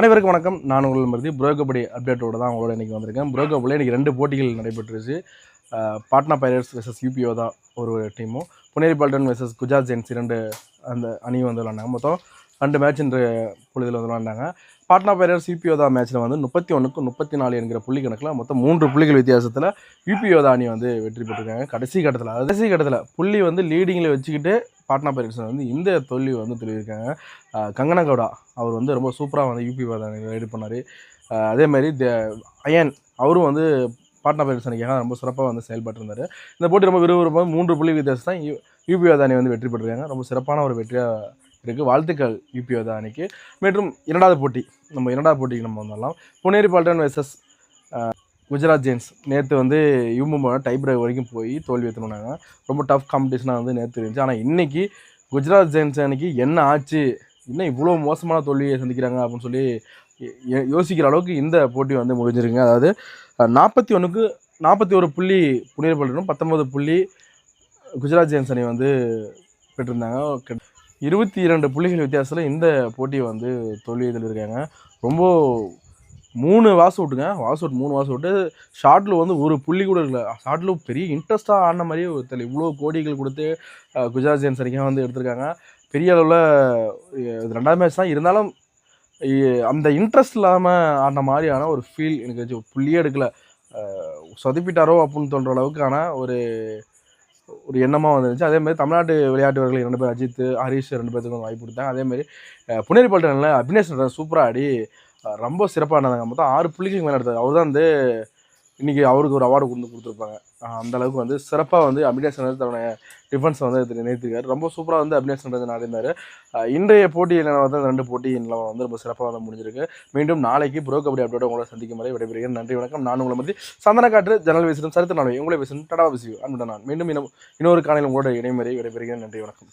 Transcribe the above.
அனைவருக்கும் வணக்கம். நான் உங்கள் மருதி. புரோகபடி அப்டேட்டோட தான் உங்களோட இன்றைக்கி வந்திருக்கேன். புரோகபடியில் இன்றைக்கி ரெண்டு போட்டிகள் நடைபெற்றுச்சு. பாட்னா பைரட்ஸ் வெர்சஸ் யூபிஓ தான் ஒரு டீமும் புனேரி பால்டன் வெர்சஸ் குஜராத் ஜெயின்ஸ் இரண்டு அந்த அணியும் வந்து விளாண்டாங்க. மொத்தம் ரெண்டு மேட்ச் இன்று பொழுதில் வந்து விளாண்டாங்க. பாட்னா பைரட்ஸ் யூபிஓதா மேட்ச்சில் வந்து முப்பத்தி ஒன்றுக்கு முப்பத்தி நாலு என்கிற புள்ளி கணக்கில் மொத்தம் மூன்று புள்ளிகள் வித்தியாசத்தில் யூபிஓதா அணி வந்து வெற்றி பெற்றிருக்காங்க. கடைசி கட்டத்தில் கடைசி கட்டத்தில் புள்ளி வந்து லீடிங்கில் வச்சுக்கிட்டு பாட்னா பைரட்ஸில் வந்து இந்த தோல்வி வந்து சொல்லியிருக்காங்க அஹ் கங்கனா கவுடா அவர் வந்து ரொம்ப சூப்பராக வந்து யூபி ரைடு பண்ணார். அதேமாதிரி த அயன் அவரும் வந்து பாட்னா பைரட்ஸ் அணிக்காக ரொம்ப சிறப்பாக வந்து செயல்பட்டிருந்தார். இந்த போட்டி ரொம்ப விறுவிறுப்பாக மூன்று புள்ளி வித்தியாசம் தான் யூ யூபி அணி வந்து வெற்றி பெற்றிருக்காங்க. ரொம்ப சிறப்பான ஒரு வெற்றியாக இருக்குது வாழ்த்துக்கள் யூபி அணிக்கு மற்றும் இரண்டாவது போட்டி நம்ம இரண்டாவது போட்டிக்கு நம்ம வந்துடலாம். Puneri Paltan versus Gujarat Giants. நேற்று வந்து யூமுமா டை பிரேக் வரைக்கும் போய் தோல்வி எடுத்துனாங்க ரொம்ப டஃப் காம்படிஷனாக வந்து நேற்று இருந்துச்சு. ஆனால் இன்றைக்கி குஜராத் ஜெயின்ஸ் அன்னைக்கு என்ன ஆச்சு? இன்னும் இவ்வளோ மோசமான தோல்வியை சந்திக்கிறாங்க அப்படின்னு சொல்லி யோசிக்கிற அளவுக்கு இந்த போட்டி வந்து முடிஞ்சிருங்க அதாவது நாற்பத்தி ஒன்றுக்கு நாற்பத்தி ஒரு புள்ளி புனித பல்லும் பத்தொன்பது புள்ளி குஜராத் ஜெயின்ஸ் அணி வந்து பெற்றிருந்தாங்க. இருபத்தி இரண்டு புள்ளிகள் வித்தியாசத்தில் இந்த போட்டியை வந்து தோல்வி இருக்காங்க ரொம்ப மூணு வாஸ் அவுட்டுங்க வாஸ் அவுட் மூணு வாஸ் அவுட்டு ஷார்ட்டில் வந்து ஒரு புள்ளி கூட இல்லை ஷார்ட்டில் பெரிய இன்ட்ரெஸ்ட்டாக ஆடின மாதிரியே ஒரு தெரியல இவ்வளோ கோடிகள் கொடுத்து குஜராத் ஜெயின்ஸ் வரைக்கும் வந்து எடுத்திருக்காங்க. பெரிய அளவில் இது ரெண்டாவது மேட்ச் தான். இருந்தாலும் அந்த இன்ட்ரெஸ்ட் இல்லாமல் ஆடின மாதிரியான ஒரு ஃபீல் எனக்கு புள்ளியே எடுக்கல. சொதப்பிட்டாரோ அப்படின்னு தோன்ற அளவுக்கான ஒரு ஒரு எண்ணமாக வந்துருந்துச்சு. அதே மாதிரி தமிழ்நாட்டு விளையாட்டு வீரர்கள் ரெண்டு பேர் அஜித் ஹரிஷ் ரெண்டு பேர்த்துக்கும் வாய்ப்பு கொடுத்தாங்க. அதே மாதிரி புனேரி பல்டனில் அபினேஷ் சூப்பராக ஆடி ரொம்ப சிறப்பானதாங்க. மொத்தம் ஆறு புள்ளிகளுக்கு மேலே எடுத்தார் அவர் தான் வந்து இன்றைக்கி அவருக்கு ஒரு அவார்டு கொண்டு கொடுத்துருப்பாங்க. அந்த அளவுக்கு வந்து சிறப்பாக வந்து அபினேஷ் தன்னுடைய டிஃபென்ஸ் வந்து எடுத்து ரொம்ப சூப்பராக வந்து அபினேஷ் நடந்தார் இன்றைய போட்டியில் வந்து ரெண்டு போட்டி நிலவரம் வந்து ரொம்ப சிறப்பாக வந்து முடிஞ்சிருக்கு. மீண்டும் நாளைக்கு ப்ரோ கபடி அப்டேட் உங்களை சந்திக்கும் வரை விடைபெறுகிறேன். நன்றி வணக்கம். நான் உங்களை மதி சந்தன காற்று ஜன்னல் வீசிடும் சரித்திர நாளை உங்களை பேசும் டடா விசியூ. அன்புடன் நான். மீண்டும் இன்னும் இன்னொரு காலையில் உங்களோட இணைமுறை விடைபெறுகிறேன். நன்றி வணக்கம்.